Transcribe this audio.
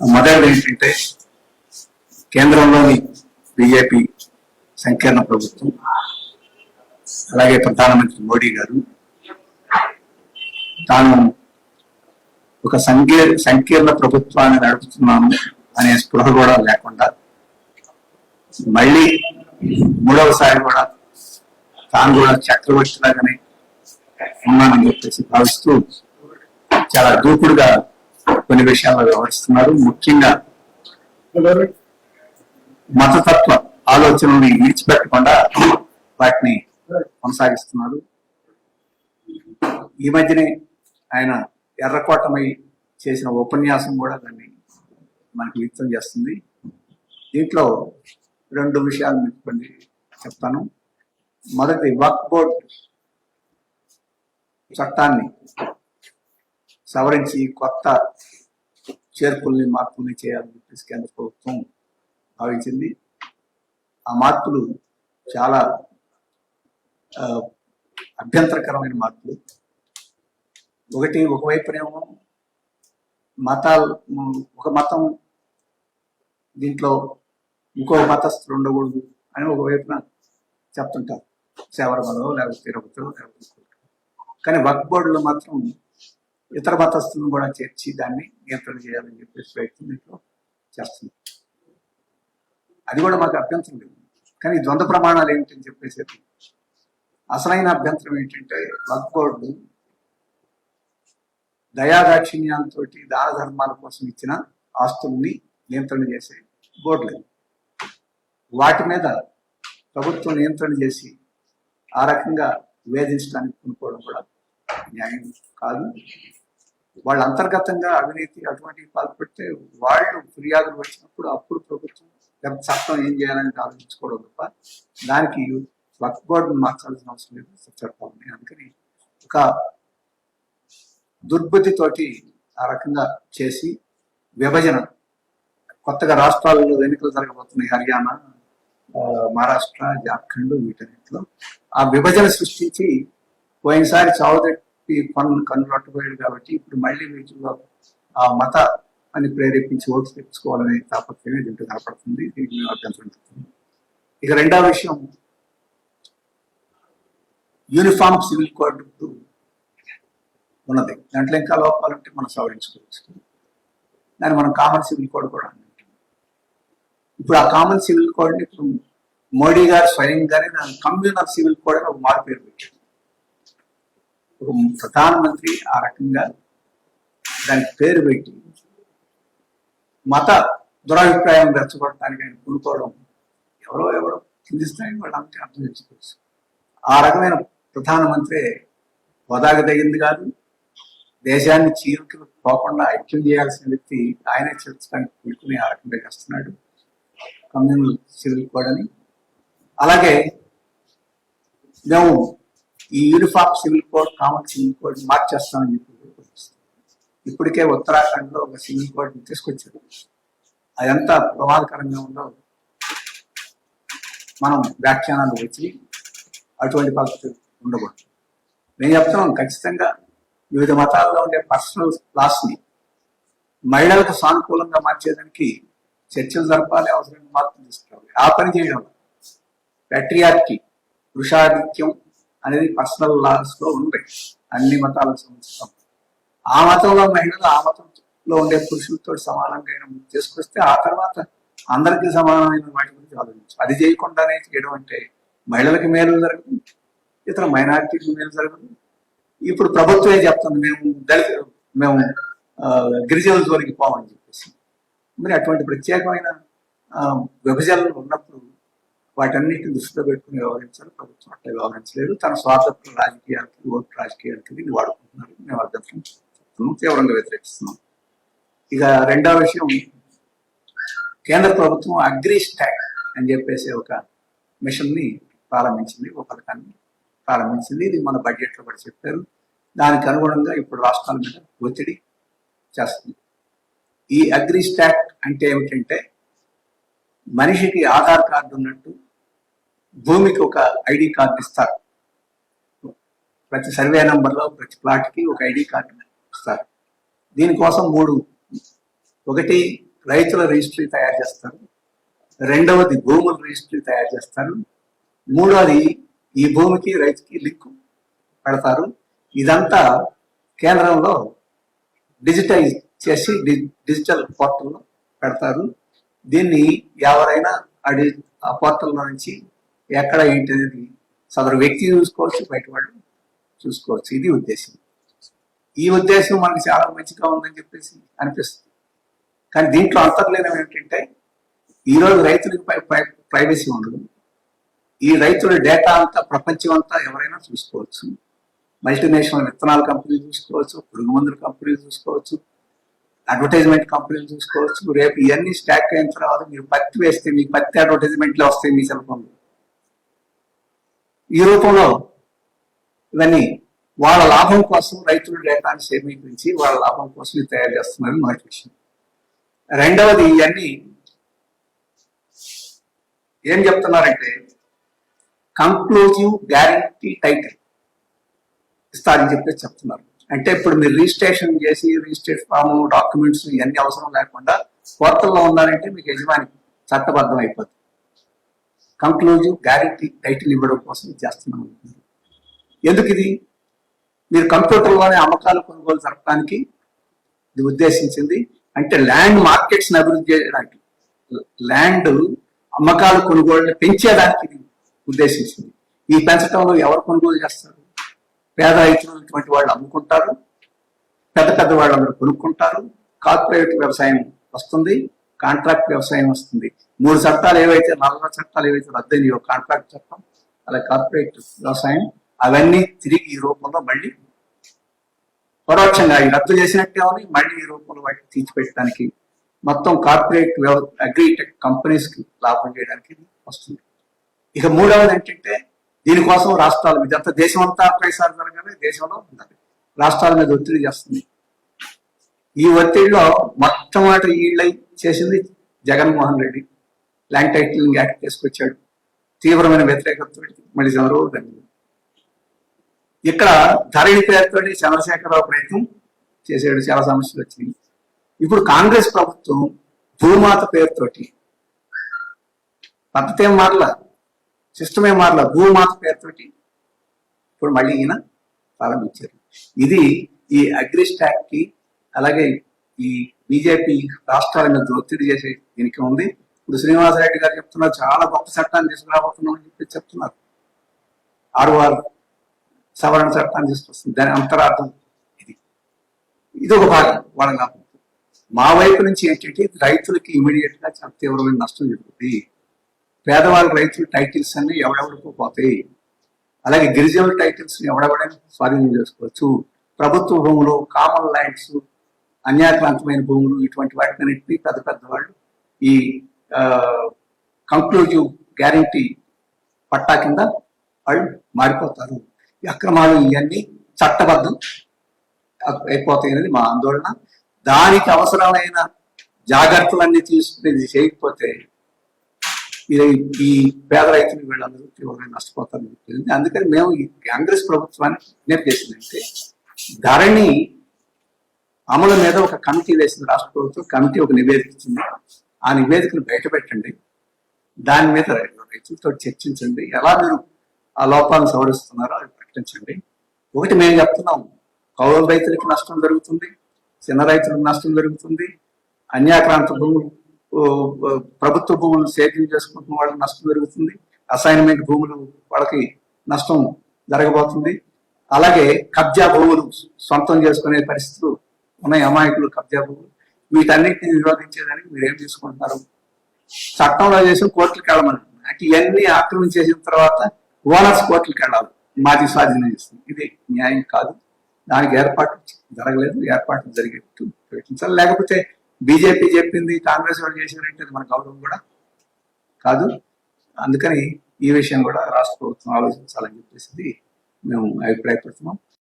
మొదటిది ఏంటంటే కేంద్రంలోని బీజేపీ సంకీర్ణ ప్రభుత్వం అలాగే ప్రధానమంత్రి మోడీ గారు తాను ఒక సంకీ సంకీర్ణ ప్రభుత్వాన్ని నడుపుతున్నాము అనే స్పృహ కూడా లేకుండా మళ్ళీ మూడవసారి కూడా తాను కూడా చక్రవర్తిలాగానే ఉన్నానని చెప్పేసి భావిస్తూ చాలా దూకుడుగా కొన్ని విషయాల్లో వ్యవహరిస్తున్నారు. ముఖ్యంగా మతతత్వ ఆలోచనల్ని విడిచిపెట్టకుండా వాటిని కొనసాగిస్తున్నారు. ఈ మధ్యనే ఆయన ఎర్రకోటమై చేసిన ఉపన్యాసం కూడా దాన్ని మనకి వ్యక్తం చేస్తుంది. దీంట్లో రెండు విషయాలు మీకు కొన్ని చెప్తాను. మొదటి వక్ బోర్డ్ చట్టాన్ని సవరించి కొత్త చేర్పుల్ని మార్పుల్ని చేయాలని చెప్పేసి కేంద్ర ప్రభుత్వం భావించింది. ఆ మార్పులు చాలా అభ్యంతరకరమైన మార్పులు. ఒకటి ఒకవైపునేమో మతాలు ఒక మతం దీంట్లో ఇంకో మతస్థులు ఉండకూడదు అని ఒకవైపున చెప్తుంటారు. శబరిమలలో లేకపోతే తిరుపతిలో లేకపోతే కానీ వక్ బోర్డులో మాత్రం ఇతర మతస్థులను కూడా చేర్చి దాన్ని నియంత్రణ చేయాలని చెప్పేసి ప్రయత్నం దీంట్లో చేస్తుంది అది కూడా మాకు అభ్యంతరం లేదు. కానీ ద్వంద్వ ప్రమాణాలు ఏమిటని చెప్పేసి అసలైన అభ్యంతరం ఏంటంటే వక్ బోర్డు దయాదాక్షిణ్యాలతో దాన ధర్మాల కోసం ఇచ్చిన ఆస్తుల్ని నియంత్రణ చేసే బోర్డులు వాటి మీద ప్రభుత్వం నియంత్రణ చేసి ఆ రకంగా వేధించడానికి కొనుక్కోవడం కూడా న్యాయం కాదు. వాళ్ళ అంతర్గతంగా అవినీతి అటువంటివి పాల్పడితే వాళ్ళు ఫిర్యాదులు వచ్చినప్పుడు అప్పుడు ప్రభుత్వం లేకపోతే చట్టం ఏం చేయాలని ఆలోచించుకోవడం తప్ప దానికి వర్క్ బోర్డును మార్చాల్సిన అవసరం లేదు చట్టాలని అందుకని ఒక దుర్బుద్ధితోటి ఆ రకంగా చేసి విభజన కొత్తగా రాష్ట్రాలలో ఎన్నికలు జరగబోతున్నాయి. హర్యానా మహారాష్ట్ర జార్ఖండ్ వీటన్నిటిలో ఆ విభజన సృష్టించి పోయినసారి చౌదరి పనులు కన్నులట్టుపోయాడు కాబట్టి ఇప్పుడు మళ్ళీ వీటిలో ఆ మత అని ప్రేరేపించి ఓట్లు తెచ్చుకోవాలనే తాపత్రమే దీంట్లో కనపడుతుంది. దీనికి మేము అభ్యంతరం చెప్తుంది ఇక రెండవ విషయం యూనిఫామ్ సివిల్ కోడ్ ఉన్నది. దాంట్లో ఇంకా లోపాలంటే మనం సవరించుకోవచ్చు. దాన్ని మనం కామన్ సివిల్ కోడ్ కూడా ఇప్పుడు ఆ కామన్ సివిల్ కోడ్ని ఇప్పుడు మోడీ గారు స్వయంగానే దాని కమ్యూనల్ సివిల్ కోడ్ అని ఒక మార్పు పేరు పెట్టారు ఒక ప్రధానమంత్రి ఆ రకంగా దానికి పేరు పెట్టి మత దురభిప్రాయం రెచ్చగొట్టడానికి ఆయన కొనుక్కోవడం ఎవరో ఎవరో కింది స్థాయి వాళ్ళంతా అర్థం చేసుకోవచ్చు. ఆ రకమైన ప్రధానమంత్రి హోదాకు తగింది కాదు దేశాన్ని చీరుకు పోకుండా ఐక్యం చేయాల్సిన వ్యక్తి ఆయనే చేర్చడానికి కూడుకుని ఆ రకంగా చేస్తున్నాడు. కమ్యూనల్ సివిల్ అలాగే మేము ఈ uniform civil code common civil code మార్చేస్తామని చెప్పి ఇప్పటికే ఉత్తరాఖండ్లో ఒక సివిల్ కోడ్ తీసుకొచ్చారు. అదంతా ప్రమాదకరంగా ఉందో మనం వ్యాఖ్యానాలు వచ్చి అటువంటి పరిస్థితి ఉండకూడదు. నేను చెప్తున్నాం ఖచ్చితంగా వివిధ మతాల్లో ఉండే పర్సనల్ లాస్ని మహిళలకు సానుకూలంగా మార్చేదానికి చర్చలు జరపాలి అవసరమైన మార్పులు తీసుకురావాలి. ఆ పని చేయడం పెట్రియార్కి వృషాధిక్యం అనేది పర్సనల్ లాస్లో ఉంటాయి అన్ని మతాలకు సంబంధించిన ఆ మతంలో మహిళలు ఆ మతంలో ఉండే పురుషులతో సమానంగా అయిన చేసుకొస్తే ఆ తర్వాత అందరికీ సమానమైన వాటి గురించి ఆలోచించు. అది చేయకుండానే చేయడం అంటే మహిళలకు మేలు జరగదు ఇతర మైనారిటీకి మేలు జరగదు ఇప్పుడు ప్రభుత్వమే చెప్తుంది? మేము దళిత మేము ఆ, గిరిజనుల జోలికి పోమని చెప్పేసి. మరి అటువంటి ప్రత్యేకమైన ఆ, విభజనలు ఉన్నప్పుడు వాటన్నిటిని దృష్టిలో పెట్టుకుని వ్యవహరించాలి. ప్రభుత్వం అట్లా వ్యవహరించలేదు. తన స్వార్థ రాజకీయాలకి ఓటు రాజకీయాలకి దీన్ని వాడుకుంటున్నారు. మేము అర్థం చెప్తున్నాం తీవ్రంగా వ్యతిరేకిస్తున్నాం? ఇక రెండవ విషయం కేంద్ర ప్రభుత్వం అగ్రి స్టాక్ అని చెప్పేసి ఒక మిషన్ని ప్రారంభించింది ఒక పథకాన్ని ప్రారంభించింది. ఇది మన బడ్జెట్లో కూడా చెప్పారు. దానికి అనుగుణంగా ఇప్పుడు రాష్ట్రాల మీద ఒత్తిడి చేస్తుంది. ఈ అగ్రి స్టాక్ అంటే ఏమిటంటే మనిషికి ఆధార్ కార్డు ఉన్నట్టు భూమికి ఒక ఐడి కార్డు ఇస్తారు. ప్రతి సర్వే నంబర్లో ప్రతి ప్లాట్కి ఒక ఐడి కార్డు ఇస్తారు. దీనికోసం మూడు ఒకటి రైతుల రిజిస్ట్రీ తయారు చేస్తారు. రెండవది భూముల రిజిస్ట్రీ తయారు చేస్తారు. మూడవది ఈ భూమికి రైతుకి లింక్ పెడతారు. ఇదంతా కేంద్రంలో డిజిటైజ్ చేసి డి- డిజిటల్ పోర్టల్లో పెడతారు. దీన్ని ఎవరైనా ఆ ఆ పోర్టల్లో నుంచి ఎక్కడ ఏంటి అనేది సదరు వ్యక్తి చూసుకోవచ్చు బయట వాళ్ళు చూసుకోవచ్చు. ఇది ఉద్దేశం. ఈ ఉద్దేశం మనకి చాలా మంచిగా ఉందని చెప్పేసి అనిపిస్తుంది. కానీ దీంట్లో అంతర్లీనం ఏంటంటే ఈరోజు రైతులకు ప్రైవసీ ఉండదు. ఈ రైతుల డేటా అంతా ప్రపంచం అంతా ఎవరైనా చూసుకోవచ్చు. మల్టీనేషనల్ విత్తనాల కంపెనీలు చూసుకోవచ్చు పురుగు మందుల కంపెనీలు చూసుకోవచ్చు అడ్వర్టైజ్మెంట్ కంపెనీలు చూసుకోవచ్చు. రేపు ఇవన్నీ స్టాక్ అయిన తర్వాత మీరు పత్తి వేస్తే మీకు పత్తి అడ్వర్టైజ్మెంట్లు వస్తాయి మీ సెల్ ఫోన్లో. ఈ రూపంలో ఇవన్నీ వాళ్ళ లాభం కోసం రైతుల డేటాను సేకరించి వాళ్ళ లాభం కోసం ఇది తయారు చేస్తున్నారని మొదటి విషయం రెండవది ఇవన్నీ ఏం చెప్తున్నారంటే కంక్లూజివ్ గ్యారంటీ టైటిల్ ఇస్తారని చెప్పి చెప్తున్నారు. అంటే ఇప్పుడు మీరు రిజిస్ట్రేషన్ చేసి రిజిస్ట్రేట్ ఫామ్ డాక్యుమెంట్స్ ఇవన్నీ అవసరం లేకుండా కోర్తల్లో ఉన్నారంటే మీకు యజమాని చట్టబద్ధం అయిపోతుంది కంక్లూజివ్ గ్యారెంటీ టైటిల్ ఇవ్వడం కోసం చేస్తున్నాం. ఎందుకు ఇది మీరు కంప్యూటర్లోనే అమ్మకాలు కొనుగోలు జరపడానికి ఇది ఉద్దేశించింది. అంటే ల్యాండ్ మార్కెట్స్ని అభివృద్ధి చేయడానికి ల్యాండ్ అమ్మకాలు కొనుగోళ్ళని పెంచేదానికి ఇది ఉద్దేశించింది. ఈ పెంచడంలో ఎవరు కొనుగోలు చేస్తారు? పేద రైతులటువంటి వాళ్ళు అమ్ముకుంటారు పెద్ద పెద్ద వాళ్ళు అందరూ కొనుక్కుంటారు. కార్పొరేట్ వ్యవసాయం వస్తుంది కాంట్రాక్ట్ వ్యవసాయం వస్తుంది. మూడు చట్టాలు ఏవైతే నల్ల చట్టాలు ఏవైతే రద్దయినాయో కాంట్రాక్ట్ చట్టం అలాగే కార్పొరేట్ వ్యవసాయం అవన్నీ తిరిగి ఈ రూపంలో మళ్ళీ పరోక్షంగా ఈ రద్దు చేసినట్టే ఉంది. మళ్ళీ ఈ రూపంలో వాటిని తీర్చిపెట్టడానికి మొత్తం కార్పొరేట్ అగ్రిటెక్ కంపెనీస్కి లాభం చేయడానికి వస్తుంది. ఇక మూడవది ఏంటంటే దీనికోసం రాష్ట్రాల మీద అంతా దేశం అంతా ప్రసారం జరగాలి దేశంలో ఉండాలి. రాష్ట్రాల మీద ఒత్తిడి చేస్తుంది. ఈ ఒత్తిడిలో మొట్టమొదటి ఈళ్ళై చేసింది Jaganmohan Reddy. Land titling act తీసుకొచ్చాడు. తీవ్రమైన వ్యతిరేకత మళ్ళీ చంద్రబాబు గారు ఇక్కడ ధరణి పేరుతో చంద్రశేఖరరావు ప్రయత్నం చేసాడు చాలా సమస్యలు వచ్చినాయి. ఇప్పుడు కాంగ్రెస్ ప్రభుత్వం భూమాత పేరుతోటి పద్ధతి ఏం మారల? సిస్టమ్ ఏం మారల? భూమాత పేరుతోటి ఇప్పుడు మళ్ళీ ఈయన ప్రారంభించారు. ఇది ఈ అగ్రిస్టాక్కి అలాగే ఈ బీజేపీ రాష్ట్రాల మీద ఒత్తిడి చేసే దీనికి ఉంది. ఇప్పుడు శ్రీనివాసరెడ్డి గారు చెప్తున్నారు చాలా గొప్ప చట్టాన్ని తీసుకురాబోతున్నాం అని చెప్పి చెప్తున్నారు. ఆరువారు సవరణ చట్టాన్ని తీసుకొస్తుంది. దాని అంతరార్థం ఇది. ఇది ఒక భాగం వాళ్ళ లాభం మా వైపు నుంచి ఏంటంటే రైతులకి ఇమీడియట్గా చాలా తీవ్రమైన నష్టం జరుగుతుంది. పేదవాళ్ళ రైతుల టైటిల్స్ అన్ని ఎవడెవడికో పోతాయి. అలాగే గిరిజనుల టైటిల్స్ ఎవడెవడైనా స్వాధీనం చేసుకోవచ్చు. ప్రభుత్వ భూములు కామన్ ల్యాండ్స్ అన్యాక్రాంతమైన భూములు ఇటువంటి వాటిని పెద్ద పెద్ద వాళ్ళు ఈ కంక్లూజివ్ గ్యారంటీ పట్టా కింద వాళ్ళు మారిపోతారు. ఈ అక్రమాలు ఇవన్నీ చట్టబద్ధం అయిపోతాయి అనేది మా ఆందోళన. దానికి అవసరమైన జాగ్రత్తలన్నీ తీసుకుని చేయకపోతే ఇది ఈ పేద రైతులు వీళ్ళందరూ తీవ్రంగా నష్టపోతారని చెప్పింది అందుకని మేము ఈ కాంగ్రెస్ ప్రభుత్వాన్ని విజ్ఞప్తి చేసిందంటే ధరణి అమలు మీద ఒక కమిటీ వేసింది రాష్ట్ర ప్రభుత్వం. కమిటీ ఒక నివేదిక ఇచ్చింది. ఆ నివేదికను బయట పెట్టండి దాని మీద రైతులతో చర్చించండి. ఎలా మీరు ఆ లోపాలను సవరిస్తున్నారో అది ప్రకటించండి. ఒకటి మేము చెప్తున్నాం. కౌలు రైతులకి నష్టం జరుగుతుంది చిన్న రైతులకు నష్టం జరుగుతుంది అన్యాక్రాంత భూములు ప్రభుత్వ భూములు సేద్యం చేసుకుంటున్న వాళ్ళకి నష్టం జరుగుతుంది అసైన్మెంట్ భూములు వాళ్ళకి నష్టం జరగబోతుంది. అలాగే కబ్జా భూములు సొంతం చేసుకునే పరిస్థితులు ఉన్నాయి. అమాయకులు కబ్జా భూములు. వీటన్నిటిని నిరోధించేదానికి మీరు ఏం తీసుకుంటున్నారు? చట్టంలో చేసి కోర్టులకు వెళ్ళమని. అంటే ఇవన్నీ ఆక్రమించేసిన తర్వాత ఓనర్స్ కోర్టులకు వెళ్ళాలి. మాది స్వాధీనం చేస్తుంది. ఇది న్యాయం కాదు. దానికి ఏర్పాటు జరగలేదు. ఏర్పాట్లు జరిగేట్టు ప్రకటించాలి లేకపోతే బీజేపీ చెప్పింది కాంగ్రెస్ వాళ్ళు చేశారంటే మన గౌరవం కూడా కాదు. అందుకని ఈ విషయం కూడా రాష్ట్ర ప్రభుత్వం ఆలోచించాలని చెప్పేసి మేము అభిప్రాయపడుతున్నాం.